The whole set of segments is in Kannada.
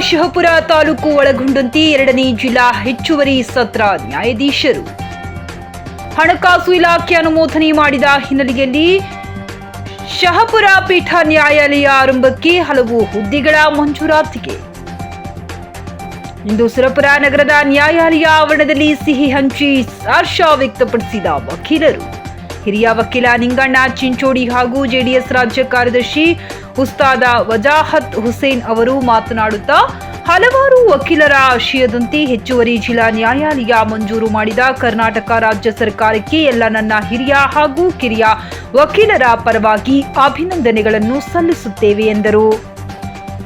ಶಹಪುರ ತಾಲೂಕು ಒಳಗೊಂಡಂತೆ ಎರಡನೇ ಜಿಲ್ಲಾ ಹೆಚ್ಚುವರಿ ಸತ್ರ ನ್ಯಾಯಾಧೀಶರು. ಹಣಕಾಸು ಇಲಾಖೆ ಅನುಮೋದನೆ ಮಾಡಿದ ಹಿನ್ನೆಲೆಯಲ್ಲಿ ಶಹಪುರ ಪೀಠ ನ್ಯಾಯಾಲಯ ಆರಂಭಕ್ಕೆ ಹಲವು ಹುದ್ದೆಗಳ ಮಂಜೂರಾತಿಗೆ. ಇಂದು ಸುರಪುರ ನಗರದ ನ್ಯಾಯಾಲಯ ಆವರಣದಲ್ಲಿ ಸಿಹಿ ಹಂಚಿ ಹರ್ಷ ವ್ಯಕ್ತಪಡಿಸಿದ ವಕೀಲರು. ಹಿರಿಯ ವಕೀಲ ನಿಂಗಣ್ಣ ಚಿಂಚೋಡಿ ಹಾಗೂ ಜೆಡಿಎಸ್ ರಾಜ್ಯ ಕಾರ್ಯದರ್ಶಿ ಉಸ್ತಾದ ವಜಾಹತ್ ಹುಸೇನ್ ಅವರು ಮಾತನಾಡುತ್ತಾ, ಹಲವಾರು ವಕೀಲರ ಆಶಯದಂತೆ ಹೆಚ್ಚುವರಿ ಜಿಲ್ಲಾ ನ್ಯಾಯಾಲಯ ಮಂಜೂರು ಮಾಡಿದ ಕರ್ನಾಟಕ ರಾಜ್ಯ ಸರ್ಕಾರಕ್ಕೆ ಎಲ್ಲ ನನ್ನ ಹಿರಿಯ ಹಾಗೂ ಕಿರಿಯ ವಕೀಲರ ಪರವಾಗಿ ಅಭಿನಂದನೆಗಳನ್ನು ಸಲ್ಲಿಸುತ್ತೇವೆ ಎಂದರು.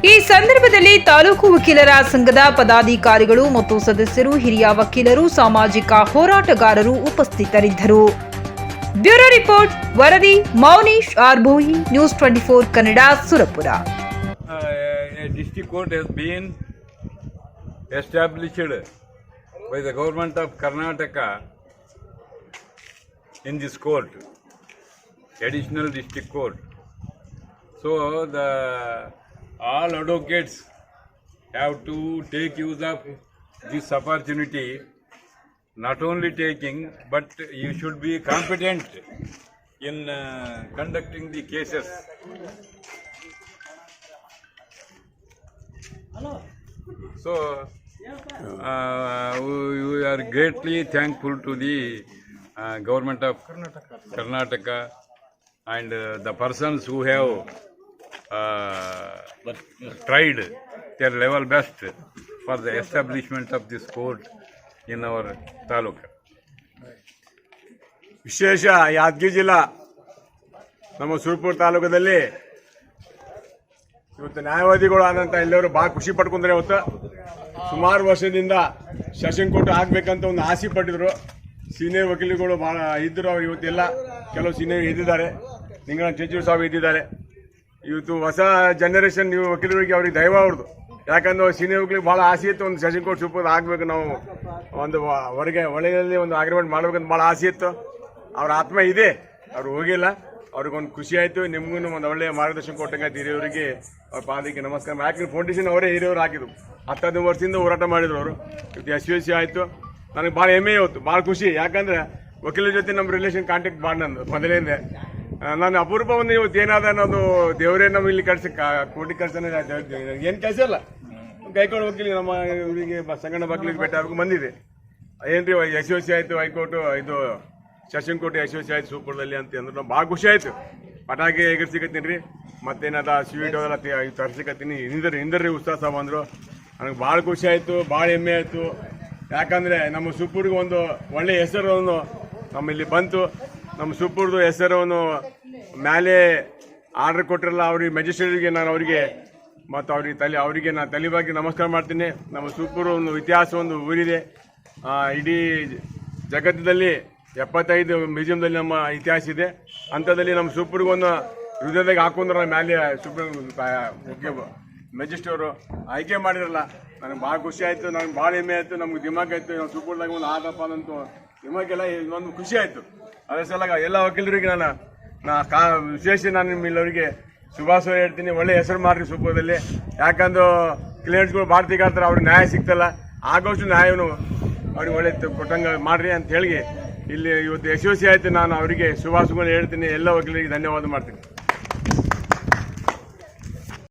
ಈ ಸಂದರ್ಭದಲ್ಲಿ ತಾಲೂಕು ವಕೀಲರ ಸಂಘದ ಪದಾಧಿಕಾರಿಗಳು ಮತ್ತು ಸದಸ್ಯರು, ಹಿರಿಯ ವಕೀಲರು, ಸಾಮಾಜಿಕ ಹೋರಾಟಗಾರರು ಉಪಸ್ಥಿತರಿದ್ದರು. ಬ್ಯೂರೋ ರಿಪೋರ್ಟ್ ವರದಿ Mounesh Arbhoyi news twenty four Kannada Surapura uh, a district court has been established by the government of Karnataka in this court, additional district court. So the all advocates have to take use of this opportunity. Not only taking, but you should be competent in uh, conducting the cases. So, uh, we are greatly thankful to the uh, government of Karnataka and uh, the persons who have uh, tried their level best for the establishment of this court in ತಾಲೂಕು. ವಿಶೇಷ ಯಾದಗಿರಿ ಜಿಲ್ಲಾ ನಮ್ಮ ಸುರಪುರ ತಾಲೂಕದಲ್ಲಿ ಇವತ್ತು ನ್ಯಾಯವಾದಿಗಳು ಆದಂತ ಎಲ್ಲರೂ ಭಾಳ ಖುಷಿ ಪಡ್ಕೊಂಡ್ರೆ ಇವತ್ತು. ಸುಮಾರು ವರ್ಷದಿಂದ ಸೆಷನ್ ಕೋರ್ಟ್ ಆಗ್ಬೇಕಂತ ಒಂದು ಆಸೆ ಪಟ್ಟಿದ್ರು. ಸೀನಿಯರ್ ವಕೀಲರುಗಳು ಭಾಳ ಇದ್ದರು ಅವ್ರು ಇವತ್ತೆಲ್ಲ. ಕೆಲವು ಸೀನಿಯರ್ ಇದ್ದಿದ್ದಾರೆ ನಿಂಗಳ ಚೇಚೂರು ಸಾಹೇಬ್ ಇದ್ದಿದ್ದಾರೆ ಇವತ್ತು ಹೊಸ ಜನರೇಷನ್ ನೀವು ವಕೀಲರಿಗೆ ಅವ್ರಿಗೆ ದೈವ ಅವ್ರದ್ದು. ಯಾಕಂದ್ರೆ ಸೀನಿಯರ್ ವಕೀಲಿಗೆ ಭಾಳ ಆಸೆ ಇತ್ತು ಒಂದು ಸೆಷನ್ ಕೋರ್ಟ್ ಸೂಪರ್ ಆಗ್ಬೇಕು ನಾವು. ಒಂದು ಹೊರಗೆ ಒಳಗಲ್ಲಿ ಒಂದು ಅಗ್ರಿಮೆಂಟ್ ಮಾಡ್ಬೇಕಂತ ಭಾಳ ಆಸೆ ಇತ್ತು. ಅವ್ರ ಆತ್ಮ ಇದೆ. ಅವ್ರು ಹೋಗಿಲ್ಲ. ಅವ್ರಿಗೊಂದು ಖುಷಿ ಆಯಿತು. ನಿಮ್ಗೂ ಒಂದು ಒಳ್ಳೆಯ ಮಾರ್ಗದರ್ಶನ ಕೊಟ್ಟಂಗೆ ಹಿರಿಯವರಿಗೆ ಅವ್ರ ಪಾದಕ್ಕೆ ನಮಸ್ಕಾರ. ಯಾಕಂದ್ರೆ ಫೌಂಡೇಶನ್ ಅವರೇ ಹಿರಿಯವರು ಹಾಕಿದ್ರು ಹತ್ತೈದು ವರ್ಷದಿಂದ ಹೋರಾಟ ಮಾಡಿದ್ರು ಅವರು. ಇವತ್ತು ಎಸ್ ಯು ಆಯಿತು. ನನಗೆ ಭಾಳ ಹೆಮ್ಮೆ ಇವತ್ತು. ಭಾಳ ಖುಷಿ. ಯಾಕಂದ್ರೆ ವಕೀಲರ ಜೊತೆ ನಮ್ಮ ರಿಲೇಷನ್ ಕಾಂಟ್ಯಾಕ್ಟ್ ಮಾಡಿ ನಂದು. ಮೊದಲಿಂದ. ನಾನು ಅಪರೂಪ ಒಂದು ಇವತ್ತು ಏನಾದ ಅನ್ನೋದು ದೇವರೇ ನಮ್ಮ ಇಲ್ಲಿ ಕಳ್ಸಿ ಕೋಟಿ ಕಳ್ಸನ ಏನು ಕೆಲಸ ಇಲ್ಲ. ಕೈಕೊಂಡು ವಕೀಲಿ ನಮ್ಮ ಇವರಿಗೆ ಸಂಗಣ್ಣ ವಕೀಲಿಗೆ ಭೇಟಿ ಆಗಬೇಕು ಬಂದಿದೆ. ಏನ್ರಿ ಎಸ್ ಸಿ ಆಯಿತು, ಹೈಕೋರ್ಟು, ಇದು session court S O C ಆಯ್ತು ಸೂಪರ್ದಲ್ಲಿ ಅಂತ ಅಂದ್ರೆ. ಭಾಳ ಖುಷಿ ಆಯ್ತು. ಪಟಾಕಿ ಎಗರ್ಸಿಕತ್ತೀನಿ ರೀ ಮತ್ತೇನದ ಸ್ವೀಟ್ ಅದೆಲ್ಲ ತರ್ಸಿಕತ್ತೀನಿ ಹಿಂದರಿ ಹಿಂದರಿ ಉತ್ಸಾಹ ಸಹ ಬಂದರು ನನಗೆ ಭಾಳ ಖುಷಿ ಆಯಿತು, ಭಾಳ ಹೆಮ್ಮೆ ಆಯಿತು. ಯಾಕಂದರೆ ನಮ್ಮ ಸುಪ್ಪೂರ್ಗೆ ಒಂದು ಒಳ್ಳೆ ಹೆಸರನ್ನು ನಮ್ಮ ಇಲ್ಲಿ ಬಂತು. ನಮ್ಮ ಸುಪ್ಪೂರ್ದು ಹೆಸರನ್ನು ಮೇಲೆ ಆರ್ಡರ್ ಕೊಟ್ಟಿರಲ್ಲ ಅವ್ರಿಗೆ ಮ್ಯಾಜಿಸ್ಟ್ರೇಟ್ಗೆ ನಾನು ಅವರಿಗೆ ಮತ್ತು ಅವ್ರಿಗೆ ತಲೆ ಅವರಿಗೆ ನಾನು ತಲೆಬಾಗಿ ನಮಸ್ಕಾರ ಮಾಡ್ತೀನಿ. ನಮ್ಮ ಸೂಪರ್ ಒಂದು ಇತಿಹಾಸ ಒಂದು ಊರಿದೆ. ಇಡೀ ಜಗತ್ತಿನಲ್ಲಿ ಎಪ್ಪತ್ತೈದು ಮ್ಯೂಸಿಯಮ್ದಲ್ಲಿ ನಮ್ಮ ಇತಿಹಾಸ ಇದೆ. ಅಂಥದ್ದಲ್ಲಿ ನಮ್ಮ ಸೂಪರ್ಗೆ ಒಂದು ಹೃದಯದಾಗ ಹಾಕೊಂಡ್ರ ಮ್ಯಾಲೆ ಸುಪ್ರೀಂ ಮುಖ್ಯ ಮೆಜಿಸ್ಟ್ರಿ ಅವರು ಆಯ್ಕೆ ಮಾಡಿರಲ್ಲ ನನಗೆ ಭಾಳ ಖುಷಿ ಆಯಿತು, ನನಗೆ ಭಾಳ ಹೆಮ್ಮೆ ಆಯಿತು, ನಮ್ಗೆ ದಿಮಾಕ್ ಆಯಿತು. ಸೂಪರ್ದಾಗ ಒಂದು ಆದಪ್ಪ ಅಂತ ದಿಮಾಕೆಲ್ಲ ಒಂದು ಖುಷಿ ಆಯಿತು. ಅದೇ ಸಲ ಎಲ್ಲ ವಕೀಲರಿಗೆ ನಾನು ನಾ ಕಾ ವಿಶೇಷ ನಾನು ನಿಮ್ಮೆಲ್ಲರಿಗೆ ಶುಭಾಶಯ ಹೇಳ್ತೀನಿ, ಒಳ್ಳೆ ಹೆಸರು ಮಾಡ್ರಿ ಸೂಪರ್ದಲ್ಲಿ. ಯಾಕಂದ್ರೆ ಕ್ಲಿಯರ್ಸ್ಗಳು ಭಾಳ ಕಾಡ್ತಾರೆ ಅವ್ರಿಗೆ ನ್ಯಾಯ ಸಿಗ್ತಲ್ಲ, ಆಗೋಷ್ಟು ನ್ಯಾಯವನ್ನು ಅವ್ರಿಗೆ ಒಳ್ಳೆ ಕೊಟ್ಟಂಗೆ ಮಾಡ್ರಿ ಅಂತ ಹೇಳಿ, ಇಲ್ಲಿ ಇವತ್ತು ಯಶಸ್ವಿ ಆಯಿತು, ನಾನು ಅವರಿಗೆ ಶುಭಾಶಯಗಳು ಹೇಳ್ತೀನಿ, ಎಲ್ಲ ವಕೀಲರಿಗೆ ಧನ್ಯವಾದ ಮಾಡ್ತೀನಿ.